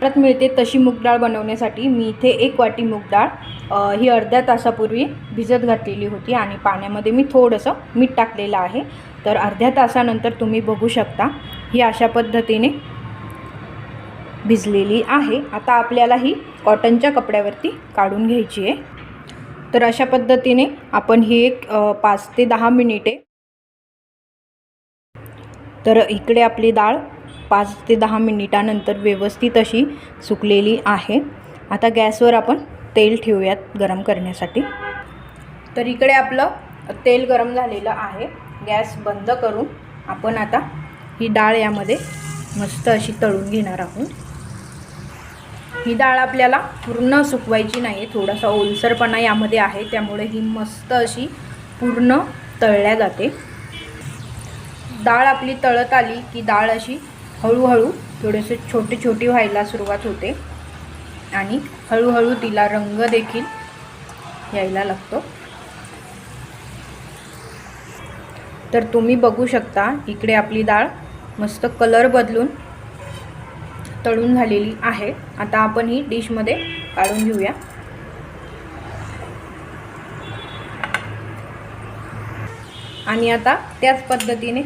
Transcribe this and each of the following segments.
परत मिळते तशी मूग डाळ बनवण्यासाठी. मी इथे एक वाटी मूग डाळ ही अर्ध्या तासापूर्वी भिजत घातलेली होती आणि पाण्यामध्ये मी थोडंसं मीठ टाकलेलं आहे. तर अर्ध्या तासानंतर तुम्ही बघू शकता ही अशा पद्धतीने भिजलेली आहे. आता आपल्याला ही कॉटनच्या कपड्यावरती काढून घ्यायची आहे. तर अशा पद्धतीने आपण ही एक पाच ते दहा मिनिटे तर इकडे आपली डाळ पाच ते दहा मिनिटानंतर व्यवस्थित अशी सुकलेली आहे. आता गॅसवर आपण तेल ठेवूयात गरम करण्यासाठी. तर इकडे आपलं तेल गरम झालेलं आहे. गॅस बंद करून आपण आता ही डाळ यामध्ये मस्त अशी तळून घेणार आहोत. ही डाळ आपल्याला पूर्ण सुकवायची नाही थोडासा ओलसरपणा यामध्ये आहे. त्यामुळे ही मस्त अशी पूर्ण तळल्या जाते. डाळ आपली तळत आली की डाळ अशी हळूहळू थोडेसे छोटे छोटी व्हायला सुरुवात होते. आणि हळूहळू तिला रंग देखील यायला लागतो. तर तुम्ही बघू शकता इकडे आपली डाळ मस्त कलर बदलून तळून झालेली आहे. आता आपण ही डिशमध्ये काढून घेऊया. आणि आता त्याच पद्धतीने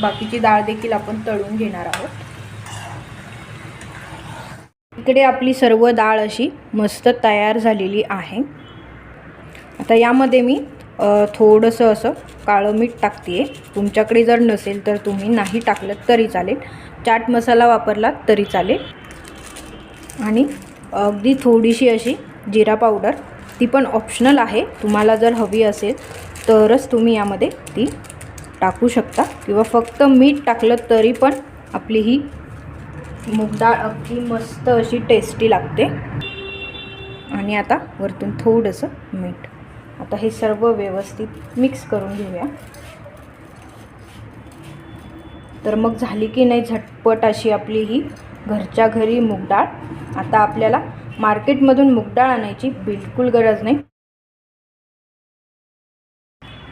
बाकीची डाळ देखील आपण तळून घेणार आहोत. इकडे आपली सर्व डाळ अशी मस्त तयार झालेली आहे. आता यामध्ये मी थोडंसं असं काळं मीठ टाकते तुमच्याकडे जर नसेल तर तुम्ही नाही टाकलं तरी चालेल. चाट मसाला वापरलात तरी चालेल. आणि अगदी थोडीशी अशी जिरा पावडर ती पण ऑप्शनल आहे. तुम्हाला जर हवी असेल तरच तुम्ही यामध्ये ती टाकू शकता किंवा फक्त मीठ टाकलं तरी पण आपली ही मूग डाळ अगदी मस्त अशी टेस्टी लागते. आणि आता वरतून थोडंसं मीठ. आता हे सर्व व्यवस्थित मिक्स करून घेऊया. तर मग झाली की नाही झटपट अशी आपली ही घरच्या घरी मूग डाळ. आता आपल्याला मार्केटमधून मूग डाळ आणायची बिलकुल गरज नाही.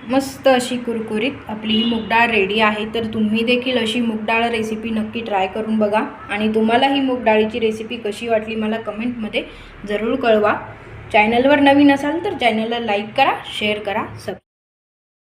मस्त अशी कुरकुरीत आपली ही मूगडाळ रेडी आहे. तर तुम्ही देखील अशी मूगडाळ रेसिपी नक्की ट्राय करून बघा. आणि तुम्हाला ही मूगडाळीची रेसिपी कशी वाटली मला कमेंटमध्ये जरूर कळवा. चॅनलवर नवीन असाल तर चॅनलला लाईक करा शेअर करा सब